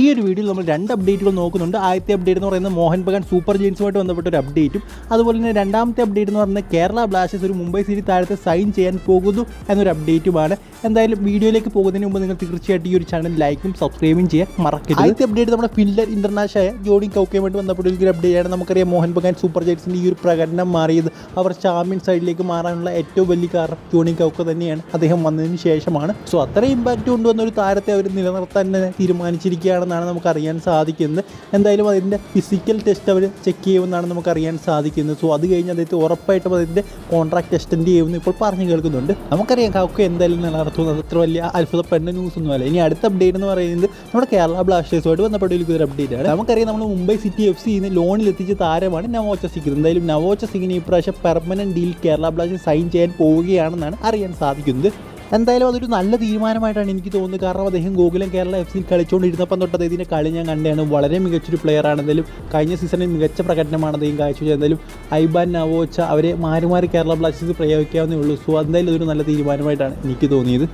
ഈ ഒരു വീഡിയോയിൽ നമ്മൾ രണ്ട് അപ്ഡേറ്റുകൾ നോക്കുന്നുണ്ട്. ആദ്യത്തെ അപ്ഡേറ്റ് എന്ന് പറയുന്നത് മോഹൻ ബഗാൻ സൂപ്പർ ജെയിൻസുമായിട്ട് ബന്ധപ്പെട്ട ഒരു അപ്ഡേറ്റും അതുപോലെ തന്നെ രണ്ടാമത്തെ അപ്ഡേറ്റ് എന്ന് പറയുന്നത് കേരള ബ്ലാസ്റ്റേഴ്സ് ഒരു മുംബൈ സിറ്റി താരത്തെ സൈൻ ചെയ്യാൻ പോകുന്നു എന്നൊരു അപ്ഡേറ്റുമാണ് എന്തായാലും വീഡിയോയിലേക്ക് പോകുന്നതിന് മുമ്പ് നിങ്ങൾ തീർച്ചയായിട്ടും ഈ ഒരു ചാനൽ ലൈക്കും സബ്സ്ക്രൈബും ചെയ്യാൻ മറക്കരുത്. ആദ്യത്തെ അപ്ഡേറ്റ് നമ്മുടെ ഫില്ലർ ഇന്റർനാഷണൽ ആയ ജോഡി കൗക്കയുമായിട്ട് ബന്ധപ്പെട്ട ഒരു അപ്ഡേറ്റ് ആണ്. നമുക്കറിയാം മോഹൻ ബഗാൻ സൂപ്പർ ജെയിൻസിന്റെ ഈ ഒരു പ്രകടനം മാറിയത്. അവർ ചാമ്പ്യൻ സൈഡിലേക്ക് മാറാനുള്ള ഏറ്റവും വലിയ കാരണം ജോണി കൗക്ക തന്നെയാണ്. അദ്ദേഹം വന്നതിന് ശേഷമാണ്. സോ അത്രയും ഇമ്പാക്റ്റ് കൊണ്ടുവന്ന ഒരു താരത്തെ അവർ നിലനിർത്താൻ തന്നെ തീരുമാനിച്ചിരിക്കുകയാണെന്നാണ് നമുക്ക് അറിയാൻ സാധിക്കുന്നത്. എന്തായാലും അതിന്റെ ഫിസിക്കൽ ടെസ്റ്റ് അവർ ചെക്ക് ചെയ്യുമെന്നാണ് നമുക്ക് അറിയാൻ സാധിക്കുന്നത്. സോ അത് കഴിഞ്ഞ് അദ്ദേഹത്തെ ഉറപ്പായിട്ടും അതിന്റെ കോൺട്രാക്ട് എക്സ്റ്റെൻഡ് ചെയ്യുമെന്ന് ഇപ്പോൾ പറഞ്ഞു കേൾക്കുന്നുണ്ട്. നമുക്കറിയാം കാക്കു എന്തായാലും നിലനിർത്തുന്നത് അത്ര വലിയ അത്ഭുതപ്പെടുന്ന ന്യൂസ് ഒന്നുമല്ല ഇനി അടുത്ത അപ്ഡേറ്റ് എന്ന് പറയുന്നത് നമ്മുടെ കേരള ബ്ലാസ്റ്റേഴ്സുമായിട്ട് ബന്ധപ്പെട്ട ഒരു അപ്ഡേറ്റ് ആണ്. നമുക്കറിയാം നമ്മൾ മുംബൈ സിറ്റി എഫ് ലോണിൽ എത്തിച്ച താരമാണ് നവോച്ച സിംഗ്. എന്തായാലും നവോച്ച സിംഗിന് ഈ പ്രാവശ്യം permanent deal Kerala Blasters sign ചെയ്യാൻ പോവുകയാണെന്നാണ് അറിയാൻ സാധിക്കുന്നത്. എന്തായാലും അതൊരു നല്ല തീരുമാനമായിട്ടാണ് എനിക്ക് തോന്നുന്നത്. കാരണം അദ്ദേഹം ഗോകുലം കേരള എഫ് സിയിൽ കളിച്ചുകൊണ്ടിരുന്നപ്പം തൊട്ട് അദ്ദേഹത്തിന്റെ കളി ഞാൻ കണ്ടതാണ്. വളരെ മികച്ചൊരു പ്ലെയർ എന്തായാലും കഴിഞ്ഞ സീസണിൽ മികച്ച പ്രകടനമാണ് അദ്ദേഹം കാഴ്ചവെച്ചത്. എന്തായാലും ഐബാൻ നവോച്ച അവരെ മാറി മാറി കേരള ബ്ലാസ്റ്റേഴ്സ് പ്രയോഗിക്കാവുന്നേ ഉള്ളൂ. സോ എന്തായാലും അതൊരു നല്ല തീരുമാനമായിട്ടാണ് എനിക്ക് തോന്നിയത്.